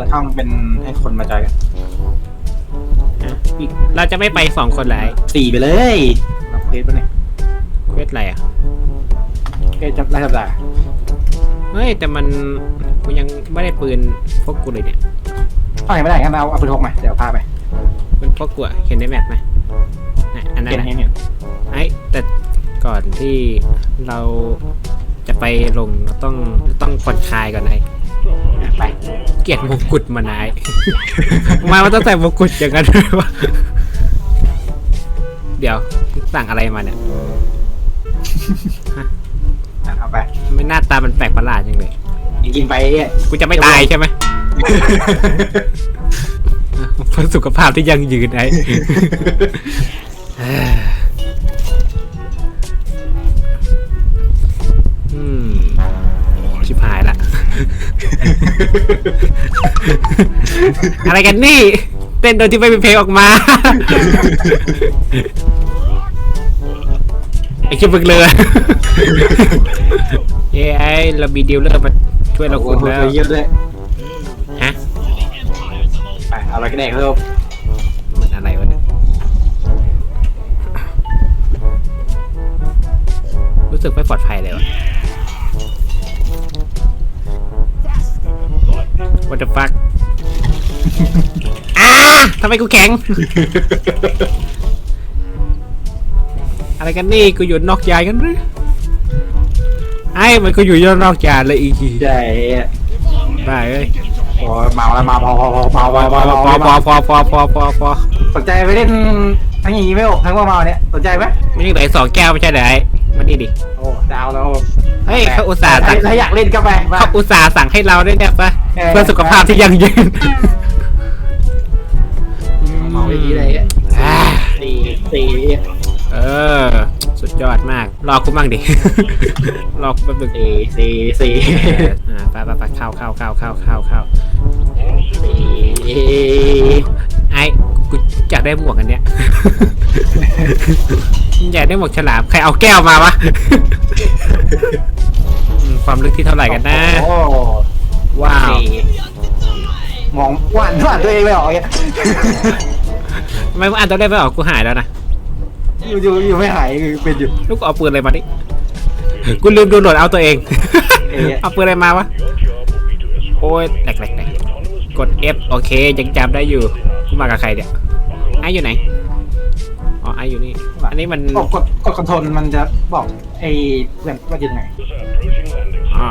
เปิดห้องเป็นให้คนมาจอยกันเราจะไม่ไปสองคนเลยสี่ไปเลยรับเพจปะเนี่ยเควสอะไรอะ เพจจะไล่สัปดาห์เฮ้ย แต่มันกูยังไม่ได้ปืนพวกกูเลยเนี่ยเอายังไม่ได้งั้นเอาเอาปืนพกมาเดี๋ยวพาไปปืนพวกกูอะเห็นในแมปไหมน่ะอันนั้นเห็นน่ะเห็นเห็นไอ้แต่ก่อนที่เราจะไปลงเราต้องต้องผ่อนคลายก่อนไอ้ ไป เกลียดมงกุฎมานาย มาว่าต้องใส่มงกุฎอย่างนั้นด้วยวะเดี๋ยวสั่งอะไรมาเนี่ยอะเอาไปไม่หน้าตามันแปลกประหลาดจังเลยยิงไปเนี่ย กูจะไม่ตายใช่ไหมเพื่อสุขภาพที่ยั่งยืนไอ้อื อะไรกันนี่ เต้นโดยที่ไม่มีเพลงออกมา ไอ้ชิบึกเลยเย้ไอ้เรามีดีลเลอร์มาช่วยเราโอ้คุโหณแล้วเยอะเลยฮะไปเอาอะไรก็ได้เพิ่มมันอะไรวะเนี่ยรู้สึกไม่ปลอดภัย ทำไมกูแข็ง อะไรกันนี่กูอยู่นอกยานกันหรือไอ้มันกูอยู่นอกยานเลยอีกทีใช่บ้าเอ้ยโอ้เมาแล้วมาพอพอพอเมาพอเมาพอเมาพอพอพอพอพอพอพอสนใจไปเล่นทั้งอย่างนี้ไม่ออกทั้งว่าเมาเนี่ยสนใจไหมมันยังเหลืออกสองแก้วไม่ใช่เหรอไอ้มันนี่ดิโอ้ดาวแล้วเฮ้ยเขาอุตส่าห์สั่งถ้าอยากเล่นก็ไปมาเขาอุตส่าห์สั่งให้เราด้วยเนี่ยปะเออเพื่อสุขภาพที่ยั่งยืนเมา อย่างนี้เลยอะอ่าสี่สี่เออ สุดยอดมาก รอกูมั่งดิ รอกูแป๊บนึงสี่สี่สี่เอออ่าไปไปไปเข้าเข้าเข้าเข้าเข้าเข้าสี่ไอ้กูอยากได้หมวกอันเนี้ย อยากได้หมวกฉลาม ใครเอาแก้วมาวะอืมความลึกที่เท่าไหร่กันนะ โอ้ว้าวสี่มองหวานหวานตัวเองไม่ออกเนี่ยทำ ไมมึงอ่านตัวเลขไม่ออกกูหายแล้วนะอยู่อยู่อยู่ไม่หายคือเป็นอยู่ลูกกูเอาปืนอะไรมาดิกูลืมดูโหลดเอาตัวเอง เอ๊ะเอาปืนอะไรมาวะ โอ้ยแหลกแหลกแหลกกด F โอเคยังจำได้อยู่ กูมากับใครเนี่ยไออยู่ไหน อ๋อไออยู่นี่ อันนี้มันกดกดกดคอนโทรลมันจะบอกไอ้เพื่อนว่าจะยังไงอ๋อ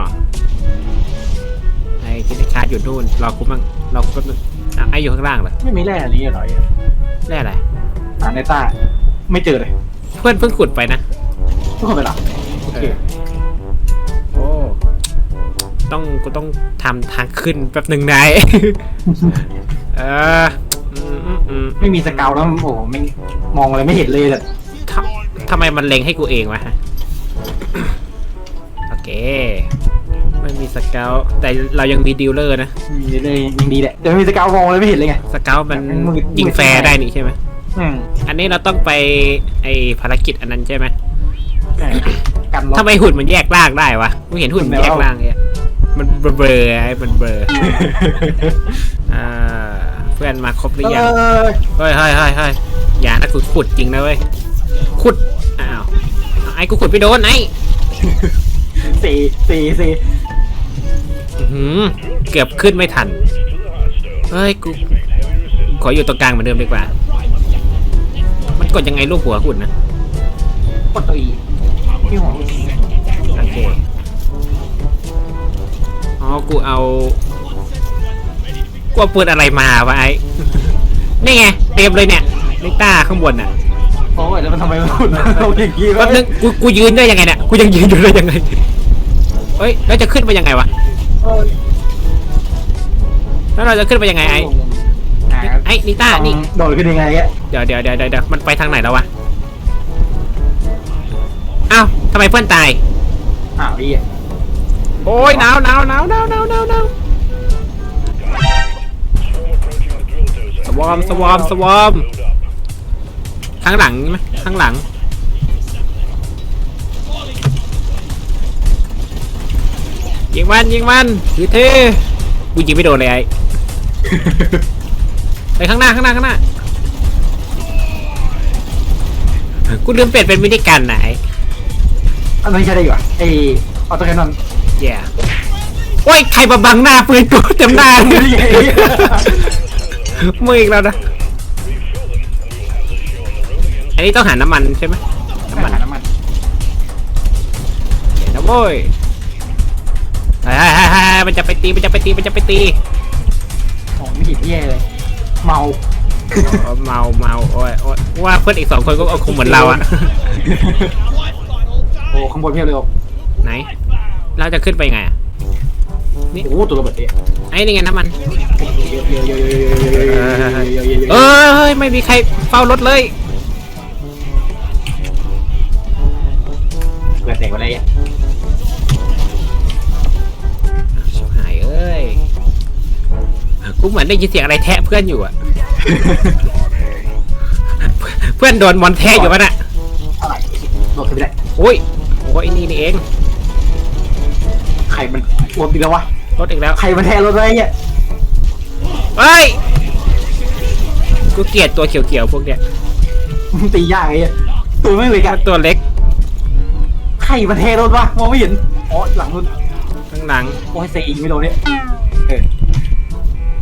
ไอที่ในชาร์จอยู่นู่นรอกูมั่งรอกูแป๊บนึง อะไออยู่ข้างล่างเหรอไม่มีแร่อันนี้เหรอแร่อะไร หาในใต้ไม่เจอเลยเพื่อนเพิ่งขุดไปนะ ทุกคนไปหรอโอเคโอ้ต้องกูต้องทำทางขึ้นแป๊บหนึ่งนาย เอออืมอืมอืมไม่มีสเกลแล้วโอ้โหไม่มองอะไรไม่เห็นเลยแต่ทำทำไมมันเล็งให้กูเองวะฮะ โอเคไม่มีสเกลแต่เรายังมีดีลเลอร์นะมีเลยยังดีแหละแต่ไม่มีสเกลมองอะไรไม่เห็นเลยไง สเกลมันมันมืด ยิงแฟร์ได้นี่ใช่ไหมอืมอันนี้เราต้องไปไอภารกิจอันนั้นใช่ไหมใช่กันล็อก ทำไมหุ่นมันแยกร่างได้วะกูเห็นหุ่นมันแยกร่างเนี่ยมันเบลอๆไอ้มันเบลออ่าเพื่อนมาครบหรือยังเออเฮ้ยเฮ้ยเฮ้ยเฮ้ยอย่านะกูขุดจริงนะเว้ย ขุด อ้าวเอาไอ้กูขุดไปโดนไอ้สี่สี่สี่อื้อ หือเกือบขึ้นไม่ทัน เฮ้ยกูขออยู่ตรงกลางเหมือนเดิมดีกว่า มันกดยังไงรูปหัวหุ่นนะกดตัวอีที่หัวโอเคอ๋อ กูเอา กูเอาปืนอะไรมาวะไอ้ นี่ไง เต็มเลยเนี่ยลิต้าข้างบนน่ะโอ้ยแล้วมันทำไมมันหุ่นเราอย่างนี้แป๊บนึงกู กูยืนได้ยังไงเนี่ย กูยังยืนอยู่ได้ยังไงเฮ้ย แล้วจะขึ้นไปยังไงวะเออ แล้วเราจะขึ้นไปยังไงไอ้ไอ้นิต้านี่โดดขึ้นยังไงแกเดี๋ยวเดี๋ยวเดี๋ยวเดี๋ยวมันไปทางไหนแล้ววะอ้าวทำไมเพื่อนตายอ้าวอีโอ้ยหนาวหนาวหนาวหนาวหนาวหนาวหนาวสวอมสวอมสวอมข้างหลังไหมข้างหลัง ยิงมันยิงมันคือเท่กูยิงไม่โดนเลยไอ้ไปข้างหน้าข้างหน้าข้างหน้ากูลืมเปลี่ยนเป็นมินิกันไหนอันนั้นใช้ได้อยู่อะไอออโต้แคนนอนแย่โอ้ยใครมาบังหน้าปืนกูเต็มหน้าเลยมึงอีกแล้วนะอันนี้ต้องหาน้ำมันใช่ไหมน้ำมันน้ำมันเห็นนะโว้ยเมันจะไปตีมันจะไปตีมันจะไปตีโอ้ไม่เห็นแย่เลย เมาเมาเมาโอ้ยว่าเพื่อนอีกสองคนก็คงเหมือนเราอะโอ้ข้างบนเพียบเลยครัไหน เราจะขึ้นไปไงนี่โอ้ตัวระเบิดเนี่ยไอ้นี่ไงน้ำมัน เอ้ยไม่มีใครเฝ้ารถเลยเกิดเหตุอะไรอะ กูเหมือนได้ยินเสียงอะไรแทะเพื่อนอยู่อะเพื่อนโดนมอนแทะอยู่ปะน่ะอะไรโดดขึ้นไม่ได้โอ้ยโอ้ยนี่นี่เองใครมันรถอีกแล้ววะรถอีกแล้วใครมันแทนรถอะไรเนี่ยเฮ้ยกูเกลียดตัวเขียวๆพวกเนี้ยมันตียากไอ้เนี่ยตัวไม่เหล็กมัอะนตัวเล็กใครมันแทนรถวะมองไม่เห็นอ๋อหลังรถข้าง หลังโอ้ยเสียไม่โดนเนี่ยเออ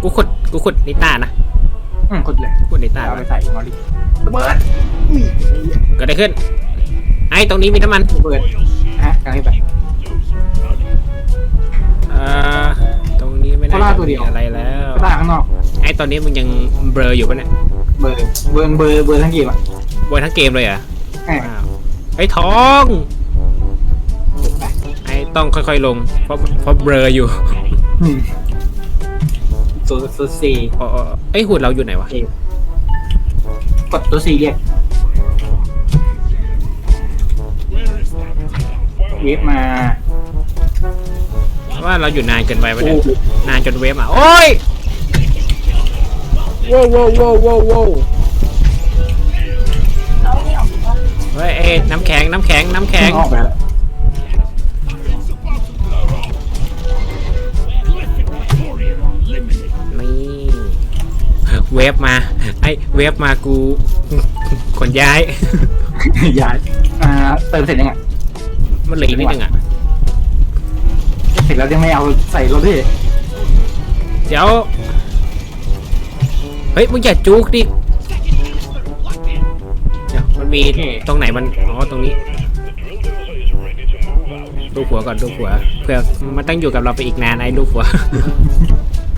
กูขุดกูขุดนิต้านะอืมกดเลยขุดนิต้าเอาไปใส่มอลลี่ระเบิดเกิดอะไรขึ้น ไอ้ตรงนี้มีน้ำมันระเบิดฮะกลางให้ไปเอ่อตรงนี้ไม่น่าโคราชจะตัวเดีมียวอะไรแล้วก็ตาข้างนอก ไอ้ตอนนี้มึงยังเบลออยู่ปะเนี่ยเบอร์เบอร์เบอร์เบอร์ทั้งเกมอะบนทั้งเกมเลยเหรอะแหม่ว้าวไอ้ทองไปไอ้ ต้องค่อยๆลง เพราะเพราะเบลออยู่อืมโซโซซีอ๋ออ๋อไอ้หุ่นเราอยู่ไหนวะ กดตัวซีเรียกเวฟมาเพราะว่าเราอยู่นานเกินไปวะโอ้เนี่ยนานจนเวฟอะ โอ้ยโว้วโว้วโว้วโว้วโว้วเฮ้ยเอ้ยน้ำแข็งน้ำแข็งน้ำแข็ง ออกไปแล้ว เวฟมา ไอ้เวฟมากูขนย้าย ย้ายอ่าเติมเสร็จยังไงมันเหลืออีกนิดนึงอะ เสร็จแล้วยังไม่เอาใส่รถดิเดี๋ยว เฮ้ย มึงอย่าจุกดิเดี๋ยวมันมีตรงไหนมัน อ๋อ ตรงนี้ลูกหัวก่อนลูกหัวเพื่อมันต้องอยู่กับเราไปอีกนานไอ้ลูกหัว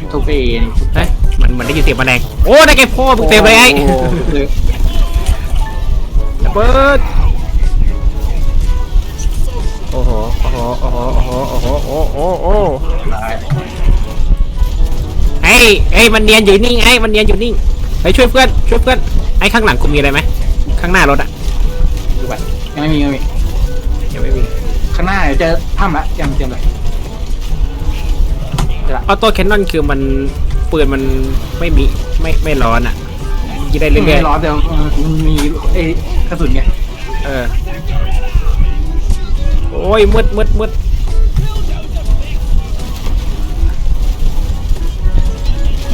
โทเฟนี่เฮ้ย มันมันได้ยินเสียงแมลงโอ้ได้แก่พ่อมึงเต็มเลยไอ้โเลยระเบิดโอ้โหโอ้โหโอ้โหโอ้โหโอ้โหโอ้โหโอ้โหเฮ้ยเฮ้ยมันเนียนอยู่นิ่งไอ้มันเนียนอยู่นิ่งเฮ้ยช่วยเพื่อนช่วยเพื่อนไอ้ข้างหลังกูมีอะไรไหมข้างหน้ารถอะดูไปยังไม่มียังไม่มียังไม่มีข้างหน้าเดี๋ยวเจอถ้ำละเตรียมเตรียมเลยเจอละออโต้แคนนอนคือมัน ปืนมันไม่มีไม่ไม่ร้อนอะยิงได้เรื่อยไม่ร้อนแต่มันมีไอ้กระสุนไงๆเออ โอ้ยมืดมืดมืด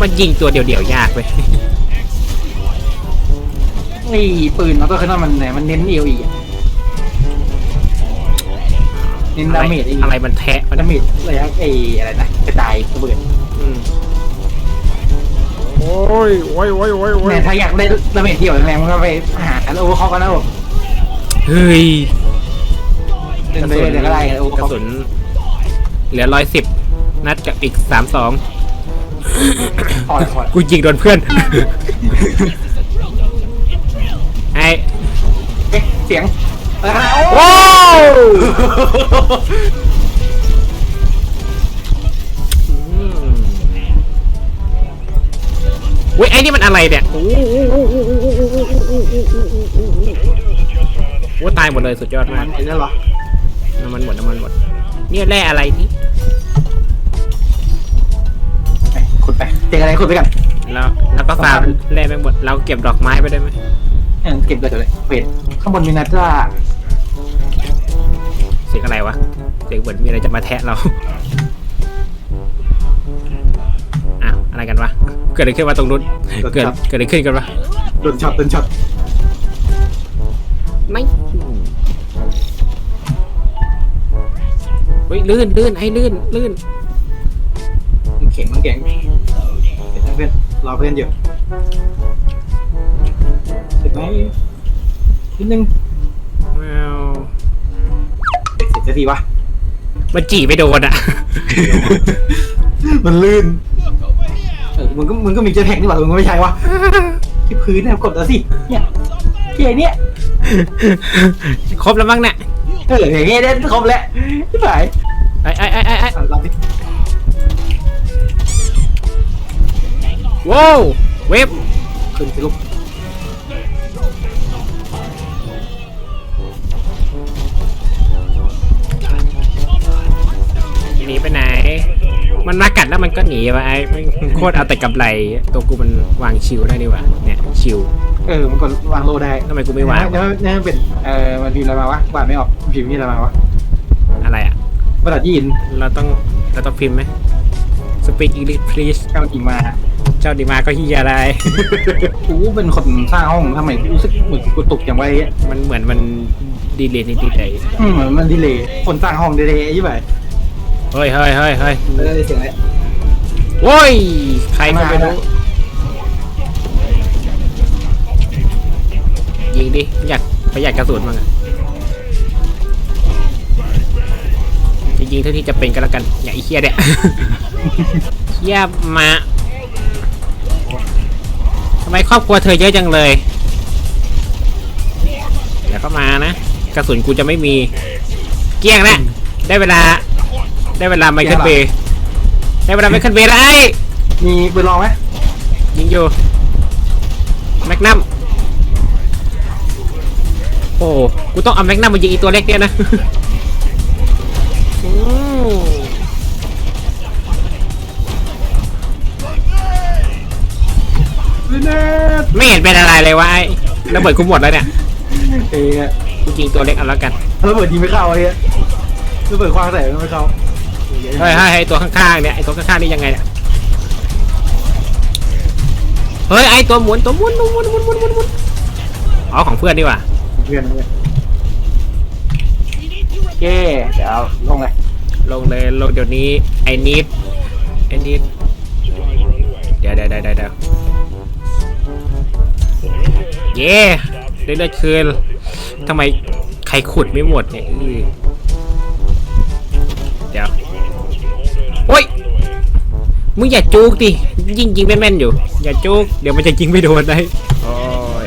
มันยิงตัวเดียวๆยากเลยไอ้ปืนออโต้แคนนอนมันไหนมันเน้นเอวีอะเน้นดาเมจไอ้อะไรมันแทะมันดาเมจระยะไอ้อะไรนะกระจายระเบิดอืมโอ้ยโอ้ยโอ้ยโอ้ยโอ้ยเนี่ยถ้าอยากได้ดาเมจเดียวแรงๆมันก็ไปหาโอเวอร์คอกันแล้วเฮ้ยเดินเลยเดี๋ยวก็ได้โอเวอร์กระคอสุนเหลือร้อยสิบนัดกับอีกสามสองพอแล้วพอแล้วกูยิงโดนเพื่อน ไอ้เอ๊ะเสียงอะไรนะโอ้โอ้เว้ยไอ้นี่มันอะไรเนี่ยโอ้โหตายหมดเลยสุดยอดมัมากนเห็นแล้วเหรอน้ำมันหมดน้ำมันหมดเนี่ยแร่อะไรที่ไปขุดไปเจออะไรขุดไปกันแล้วแล้วก็ฟาร์มแร่แม่งหมดเราเก็บดอกไม้ไปได้ไหมเออเก็บเลยเถอะเลยเวทข้างบนมีนัดว่าเสียงอะไรวะเสียงเหมือนมีอะไรจะมาแทะเรา อ้าวอะไรกันวะ เกิดอะไรขึ้นวะตรงนู้นเกิดเกิดอะไรขึ้นกันวะ โดนช็อตโดนช็อตไม่เฮ้ยลื่นลื่นไอ้ลื่นลื่นมันเข็งมันแข็งเห็นไหมเพื่อนรอเพื่อนอยู่เห็นไหมนิดนึงแมวเสร็จสักทีวะมันจีไม่โดนอะมันลื่นเออ มึงก็มึงก็มีเจ็ตแพ็กนี่หว่ามึงก็ไม่ใช่วะที่พื้นเนี่ยกดแล้วสิ เนี่ยที่ไอ้เนี่ยครบแล้วมั้งเนี่ยเอออย่างเงี้ยได้ครบแล้วที่ไหนไอ้ไอ้ไอ้ไอ้ไอ้อะรับดิว้าวเว็บขึ้นสิลูกหนีไปไหน มันมากัดแล้วมันก็หนีวะไอ้แม่งโคตรเอาแต่กำไร ตัวกูมันวางชิวได้นี่หว่าเนี่ยชิวเออมันกดวางโลได้ทำไมกูไม่วางเนี่ยวะเนี่ยเป็นเออมันพิมพ์อะไรมาวะวาดไม่ออกพิมพ์นี่อะไรมาวะอะไรอะภาษาจีนเราต้องเราต้องพิมพ์ไหม Speak English please เข้าจริงมาเจ้าดีมาก็เฮียอะไร กูเป็นคนสร้างห้องทำไมรู้สึกเหมือนกูตกอย่างไรเงี้ยมันเหมือนมันดีเลยนิดๆเลย อืมเหมือนมันดีเลยคนสร้างห้องดีเลยยี่ไหม เฮ้ยเฮ้ยเฮ้ยเฮ้ยเออเสียงอะไรโว้ยใครก็ไม่รู้ยิงดิอยากประหยัดกระสุนมั้งอะจะยิงเท่าที่จะเป็นก็แล้วกัน อย่าไอ้เคียเนี่ยเคียมาทำไมครอบครัวเธอเยอะจังเลย เดี๋ยวเข้ามานะ กระสุนกูจะไม่มี เกลี้ยงแล้วได้เวลา ได้เวลาไมเคิลเบย์ได้เวลาไมเคิลเบย์แล้วไอ้มีปืนลองไหมยิงอยู่แมกนัมโอ้กูต้องเอาแมกนัมมายิงอีตัวเล็กเนี่ยนะอืมปืนเน็ตไม่เห็นเป็นอะไรเลยวะไอ้ระเบิดกูหมดแล้วเนี่ยเอ้ยกูยิงตัวเล็กเอาแล้วกันระเบิดยิงไม่เข้าไอ้เงี้ยระเบิดควางใส่ไม่เข้า เฮ้ยเฮ้ยไอ้ตัวข้างๆเนี่ยไอ้ตัวข้างๆนี่ยังไงเนี่ยเฮ้ยไอ้ตัวหมุนตัวหมุนตัวหมุนหมุนหมุนหมุนหมุนอ๋อของเพื่อนดีกว่าเพื่อนเพื่อนโอเคเดี๋ยวลงเลยลงเลยลงเดี๋ยวนี้ไอ้นิดไอ้นิดเดี๋ยวเดี๋ยวเดี๋ยวเดี๋ยวเดี๋ยวเย่ได้เลือดคืนทำไมใครขุดไม่หมดเนี่ย โอ้ยมึงอย่าจูกดิยิงยิงแม่นๆอยู่ อย่าจูกเดี๋ยวมันจะยิงไม่โดนได้โอ้ย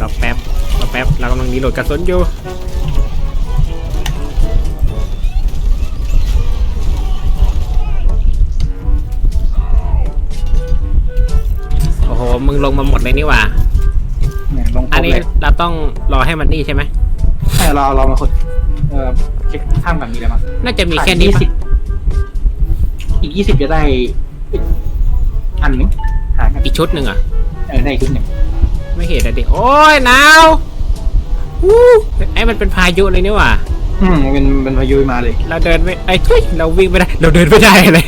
รอแป๊บรอแป๊บเรากำลังรีโหลดกระสุนอยู่โอ้โหมึงลงมาหมดเลยนี่หว่าเนี่ยลงอันนี้เลยเราต้องรอให้มันนี่ใช่ไหมใช่เราเรามาคนเออ เช็คข้ามกันมีอะไรมั้งน่าจะมีแค่นี้ยี่ปะสิบอีกยี่สิบจะได้ อันหนึงหากันอีกชุดหนึ่งเหรอะ เออได้อีกชุดหนึ่งไม่เห็นอะดิโอ้ยหนาววู้ไอ้มันเป็นพายุเลยนี่หว่า อืมเป็นเป็นพายุมาเลย เราเดินไม่ไอ้ทุยเราวิ่งไม่ได้ เราเดินไม่ได้เลย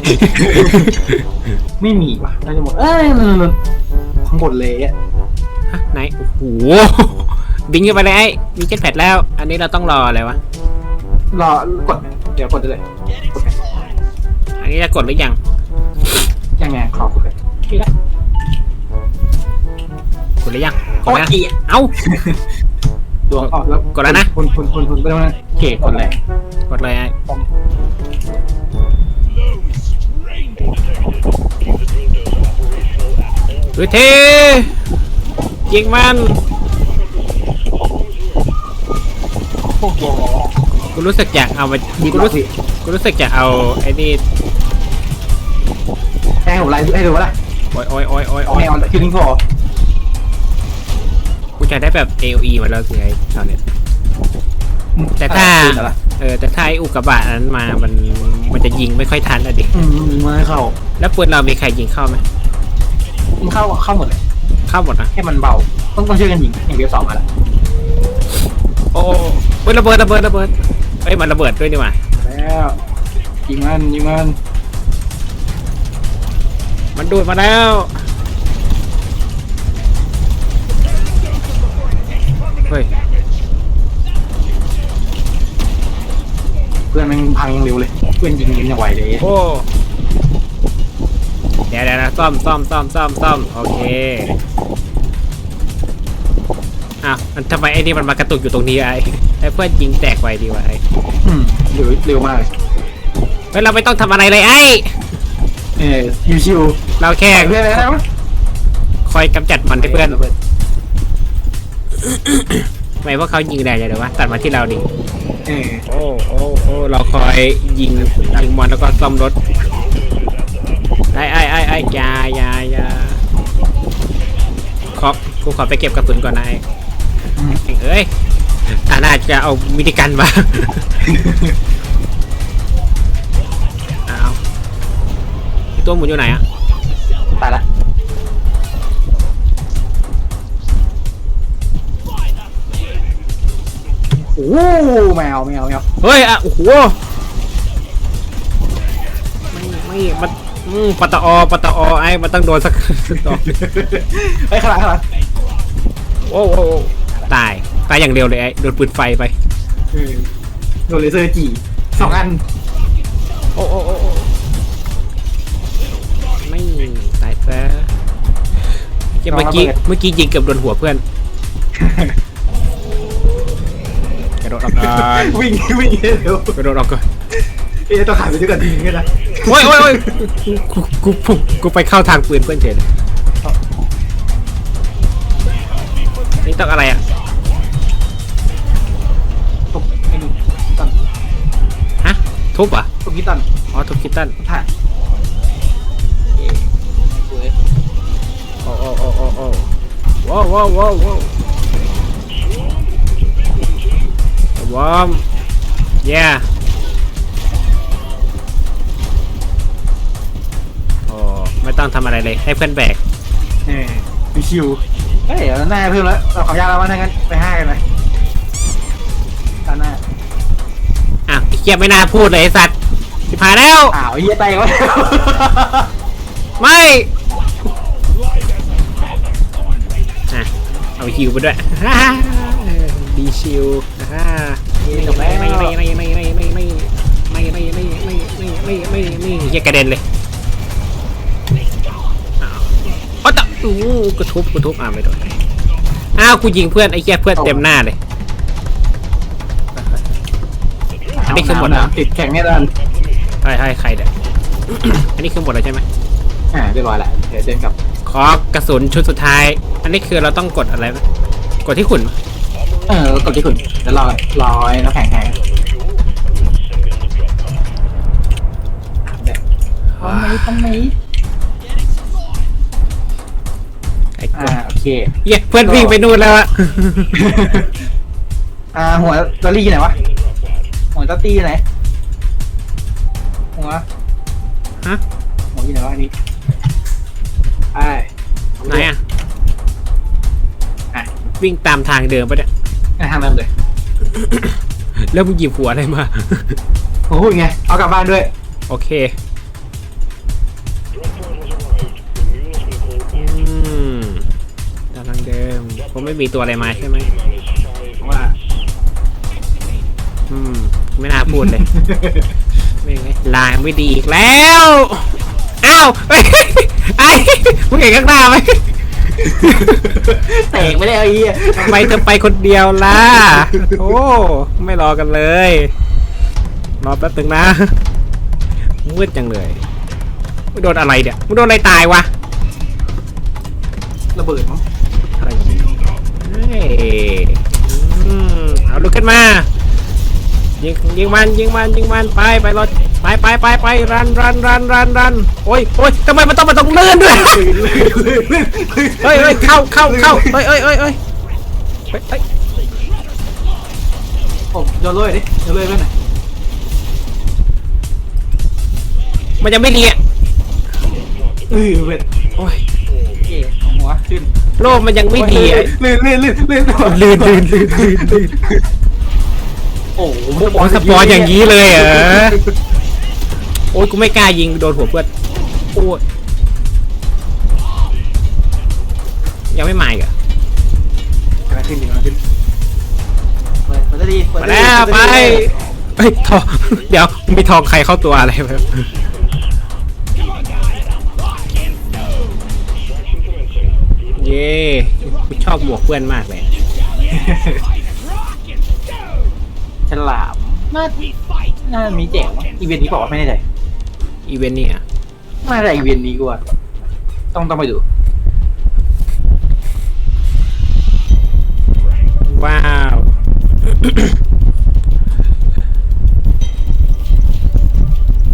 ไม่มีว่ะน่าจะหมดเอ้ยนั่นๆข้างบนเลยอะฮะไหนโอ้โหบินขึ้นไปเลยไอ้มีเจ็ตแพดแล้ว อันนี้เราต้องรออะไรวะ รอกด เดี๋ยวกดได้เลยกดไปอันนี้จะกดหรือยัง ยังไงขอกดเลยกดหรือยังกโอ้ดยนะอีอะเอ้าดวงออกแล้วกดแล้วนะคุณคุณคุณคุณไปแล้วนะโอเคกดเลยกดเลยไอ้เฮ้ยเทยิงมันโอ้โห กูรู้สึกอยากเอามาดีกูกว่ารู้สึสิกกูรู้สึกจะเอาไอ้นี่ให้ผมไลน์ให้ดูว่าล่ะโอ้ยโอ้ยโอ้ยโอ้ยโอ้ยไม่เอาคิวลิงโฟกูจะได้แบบ AOE มาแล้วสิไอ้ตอนเนี้ยแต่ถ้าเออแต่ถ้าไอ้อุกกาบาตอันนั้นมามันมันจะยิงไม่ค่อยทันอะดิอืมมือเข้าแล้วปืนเรามีใครยิงเข้าไหมมันเข้าเข้าหมดเลยเข้าหมดนะแค่มันเบา ต้องต้องช่วยกันยิงอย่างเดียวสองมาละโอ้โอ้โอ้ยระเบิดระเบิดระเบิดเอ้ยมันระเบิดด้วยนี่หว่าแล้วยิงมันยิงมันมันดูดมาแล้ว เฮ้ย เพื่อนแมันพังเร็วเลย เพื่อนยิงยิงอย่างไวเลยโอ้เดี๋ยวเดี๋ยวนะซ่อมซ่อมซ่อมซ่อมซ่อมโอเค อ้าวมันทำไมไอ้นี่มันมากระตุกอยู่ตรงนี้ไอ้ไอ้เพื่อนยิงแตกไวดีวะไอ้อืมเร็วเร็วมากเลยเฮ้ยเราไม่ต้องทำอะไรเลยไอ้เออชิวเราแค่ๆเพื่อนอะไรนะคอยกำจัดมันให้เพื่อนทำไมพวกเขายิงแรงอย่างเดียววะตัดมาที่เราดิเออโอ้โอ้โอ้เราคอยยิงยิงมันแล้วก็ซ่อมรถไอ้ไอ้ไอ้ไอ้อยาอยาอยาขอกูขอไปเก็บกระสุนก่อนนายอืม เอ้ยอ่าน่าจะเอามินิกันมาเอาไอ้ตัวหมุนอยู่ไหนอะตายละโอ้แมวแมวแมวเฮ้ยอะโอ้โหไม่ไม่มันอืมปะตะออปะตะออไอ้มันต้องโดนสักสักดอกเฮ้ยขางหลังขางหลังโอ้โอ้โอ้ ตาย ตายอย่างเดียวเลยไอ้โดนปืนไฟไป เออโดนเลเซอร์จีสองอันโอ้โอ้โอ้โอ้ไม่ตายซะเมื่อกี้เมื่อกี้ยิงเกือบโดนหัวเพื่อน กระโดดออกก่อนวิ่งวิ่งเร็วกระโดดออกก่อนเอ๊ะต้องขายไปด้วยกันทีนี้นะโอ้ยโอ้ยโอ้ยกูกูกูกูไปเข้าทางปืนเพื่อนเฉยเลยนี่ต้องอะไรอะ ทุบอะตกกี้ตันอ๋อทุบคิตตันถ่ายเอ๊ะเว้ยโอ้โอ้โอ้โอ้โอ้ว้าวว้าวว้าวว้าวว้าวเย้โอ้ไม่ต้องทำอะไรเลยให้เพื่อนแบกเออชิวๆเฮ้ยเดี๋ยวหน้าเพิ่มแล้วเราขอยาแล้วมาทั้งนั้นไปห้ากันไหม อะไอ้เกียไม่น่าพูดเลยไอ้สัตว์สิผ่านแล้ว อ้าวเฮียไตวะไม่อะเอาฮิวไปด้วยดีชิวอ่าจบแล้วไม่ไม่ไม่ไม่ไม่ไม่ไม่ไม่ไม่ไม่ไม่ไม่ไม่ไม่ไม่เฮียกระเด็นเลยอ้าวอ๋อตะอู้กระทุบกระทุบอ่าไม่โดนอ้าวกูยิงเพื่อนไอ้เหี้ยเพื่อนเต็มหน้าเลย นนี้คือหมดแล้ว ติดแข็งแน่นอนใช่ใช่ใครเด้ออันนี้คือหมดแล้วใช่ไหมอ่าเรียบร้อยแล้วเดี๋ยวเดินกลับขอกระสุนชุดสุดท้าย อันนี้คือเราต้องกดอะไรไหมกดที่ขุนเออกดที่คุณเดี๋ยวรอรอให้น้ำแข็งแข็งทำไมทำไมไอ้กอ่าดโอเค เหี้ยเพื่อนวิ่งไปนู่นแล้วอะ อ่าหัวตอรี่ไหนวะหัว ตอตี้ไหนหัวฮะ หัวที่ไหนวะอันนี้ไอ้ไหนอะอะวิ่งตามทางเดิมปะเนี่ยอะทางเดิมเลย แล้วมึงหยิบหัวอะไรมา โอ้โหไง เอากลับบ้านด้วย โอเคอืมตามทางเดิม ผมไม่มีตัวอะไรมาใช่ไหมว่า อืม ไม่น่าพูดเลยไม่ไงลายไม่ดีอีกแล้ว อ้าวเฮ้ยไอ้มึงเห็นข้างหน้าไหมแตกไปแล้วไอ้เหี้ยทำไมเธอไปคนเดียวล่ะ โอ้ ไม่รอกันเลย รอแป๊บนึงนะมืดจังเลยมึงโดนอะไรเนี่ยมึงโดนอะไรตายวะ ระเบิดมั้งอะไรเนี่ยเฮ้ยอืมเอาลุกขึ้นมา ยิงยิงมันยิงมันยิงมันไปไปรถไปไปไปไปรันรันรันรันรันโอ้ยโอ้ยทำไมมันต้องมาตรงเลื่อนด้วยเฮ้ยเฮ้ยเข้าเข้าเข้าเฮ้ยเฮ้ยเฮ้ยเฮ้ยเฮ้ยเฮ้ยผมโยนเลยดิโยนเลยไปไหนอยมันยังไม่เรียเออเวทโอ้ยเอ๋เอาหัวขึ้นโลกมันยังไม่ดีอะลื่นลื่นลื่นลื่นลื่นลื่นลื่นลื่นลื่น โอ้โหโอ้สปอนอย่างนี้เลยเหรอโอ้ยกูไม่กล้ายิงโดนหัวเพื่อนโอ้ยยังไม่มาอีกเหรอมาขึ้นดิมาขึ้นเปิดเปิดได้ดีเปิดมาได้ดีแล้วไปเดด้ดีเฮ้ยทอง เดี๋ยวมีทองใครเข้าตัวอะไรแบบเย้กูชอบหมวกเพื่อนมากเลยฉ ลามน่าน่ามีแจกมั้งอีเวนต์นี้บอกว่าไม่แน่ใจอีเวนต์นี่อะน่าจะอีเวนต์นี้กูว่าต้องต้องไปดู ว้าว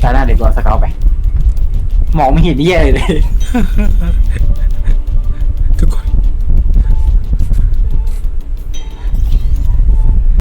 ตาหน้าเด็กกว่าสเกาไป มองไม่เห็นที่อะไรเลย